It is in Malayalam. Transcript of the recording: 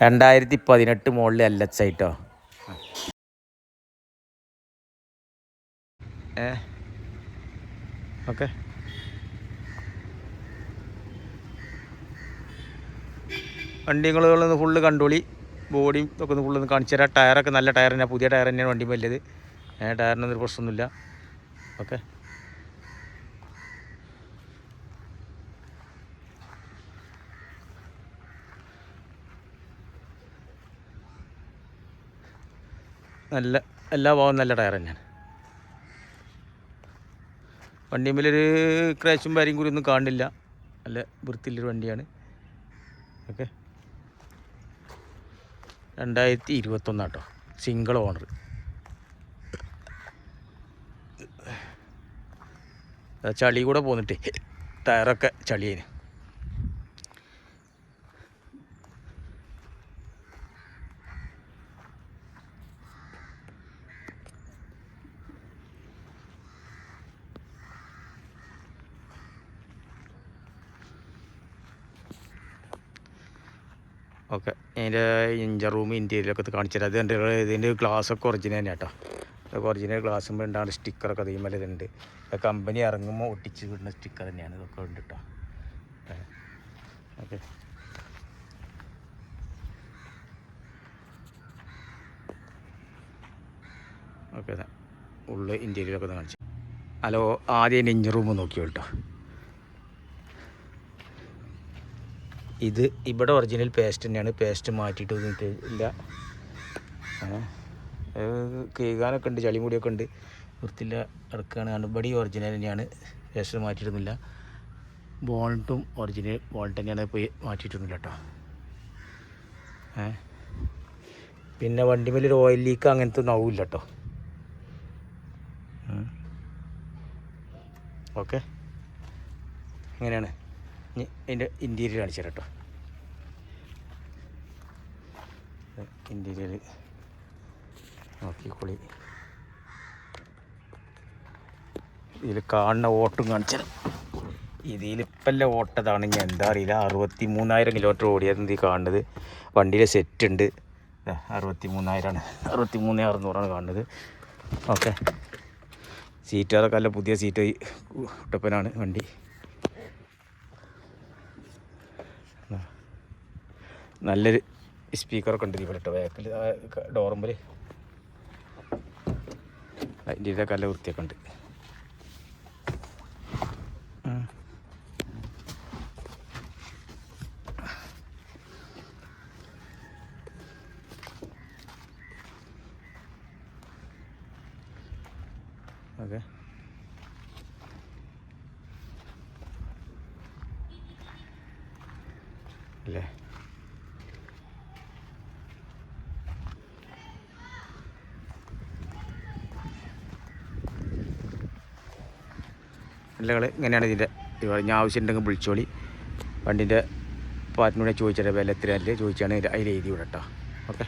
രണ്ടായിരത്തി പതിനെട്ട് മോഡൽ എൽ എച്ച് ആയിട്ടോ ഏ? ഓക്കെ. വണ്ടികളൊന്ന് ഫുള്ള് കണ്ടോളി ബോഡിയും ഒക്കെ ഒന്ന് ഫുള്ളൊന്ന് കാണിച്ചു തരാം. ടയറൊക്കെ നല്ല ടയർ തന്നെയാണ് പുതിയ ടയർ തന്നെയാണ് വണ്ടി വലിയത്. ടയറിനൊന്നും ഒരു പ്രശ്നമൊന്നുമില്ല. ഓക്കെ. നല്ല എല്ലാ ഭാഗവും നല്ല ടയർ തന്നെയാണ്. വണ്ടിയുമ്മിലൊരു ക്രാച്ചും വരിയും കൂടി ഒന്നും കാണില്ല. നല്ല വൃത്തിയുള്ളൊരു വണ്ടിയാണ്. ഓക്കെ. രണ്ടായിരത്തി ഇരുപത്തൊന്നാട്ടോ സിംഗിൾ ഓണർ ചളി കൂടെ പോന്നിട്ടേ. ടയറൊക്കെ ചളിയേന്. ഓക്കെ. അതിന്റെ ഇഞ്ചർ റൂം ഇന്റീരിയലൊക്കെ ഇത് കാണിച്ചു തരാം. അത് എന്റെ ഇതിന്റെ ഗ്ലാസ്സൊക്കെ ഒറിജിനൽ തന്നെ കേട്ടോ ഇതൊക്കെ ഒറിജിനൽ ഗ്ലാസ്സുമ്പോൾ ഉണ്ടാകുന്ന സ്റ്റിക്കറൊക്കെ അതേപോലെ ഇതുണ്ട് കമ്പനി ഇറങ്ങുമ്പോൾ ഒട്ടിച്ച് വിടുന്ന സ്റ്റിക്കർ തന്നെയാണ്. ഇതൊക്കെ ഉണ്ട് കേട്ടോ ഓക്കെ. ഓക്കെ ഉള്ളിൽ ഇന്റീരിയലൊക്കെ ഒന്ന് കാണിച്ചു ഹലോ ആദ്യം എന്റെ ഇഞ്ചർ റൂം നോക്കിയോ കേട്ടോ ഇത് ഇവിടെ ഒറിജിനൽ പേസ്റ്റ് തന്നെയാണ്. പേസ്റ്റ് മാറ്റിയിട്ട് ഇല്ല. കേൾക്കാനൊക്കെ ഉണ്ട് ചളി മുടിയൊക്കെ ഉണ്ട്. വൃത്തില്ല ഇറക്കുകയാണ് ഇവിടെ ഒറിജിനൽ തന്നെയാണ്. പേസ്റ്റ് മാറ്റിയിട്ടൊന്നുമില്ല. ബോൾട്ടും ഒറിജിനൽ ബോൾട്ട് തന്നെയാണ് പോയി മാറ്റിയിട്ടൊന്നുമില്ല കേട്ടോ ഏ. പിന്നെ വണ്ടി ഒരു ഓയിൽ ലീക്ക് അങ്ങനത്തെ ഒന്നും ആവില്ല കേട്ടോ ഓക്കെ അങ്ങനെയാണ് അതിന്റെ ഇന്റീരിയർ കാണിച്ചു കേട്ടോ. ഇന്റീരിയർ നോക്കിക്കോളി. ഇതിൽ കാണുന്ന ഓട്ടും കാണിച്ചു തരാം. ഇതിലിപ്പല്ല ഓട്ടതാണ്. ഞാൻ എന്താ അറിയില്ല. അറുപത്തി മൂന്നായിരം കിലോമീറ്റർ ഓടിയായിരുന്നു ഈ കാണുന്നത്. വണ്ടിയിലെ സെറ്റ് ഉണ്ട്. അറുപത്തി മൂന്നായിരമാണ് അറുപത്തി മൂന്ന് അറുന്നൂറാണ് കാണുന്നത്. ഓക്കെ. സീറ്റുകാരൊക്കെ നല്ല പുതിയ സീറ്റ് കുട്ടപ്പനാണ് വണ്ടി. നല്ലൊരു സ്പീക്കറൊക്കെ ഉണ്ട് ഇവിടെ കേട്ടോ ബാക്കിൽ ഡോറുമ്പിൽ അതിന്റെ ഇതൊക്കെ നല്ല വൃത്തിയൊക്കെ ഉണ്ട്. അല്ലേ? അല്ലകൾ ഇങ്ങനെയാണ് ഇതിന്റെ ഇനി ആവശ്യമുണ്ടെങ്കിൽ വിളിച്ചോളി. വണ്ടിന്റെ പാർട്ടിനോട് ചോദിച്ചിട്ട് വില എത്രയല്ലേ ചോദിച്ചാണ് അതിൽ എഴുതി വിടട്ടോ. ഓക്കെ?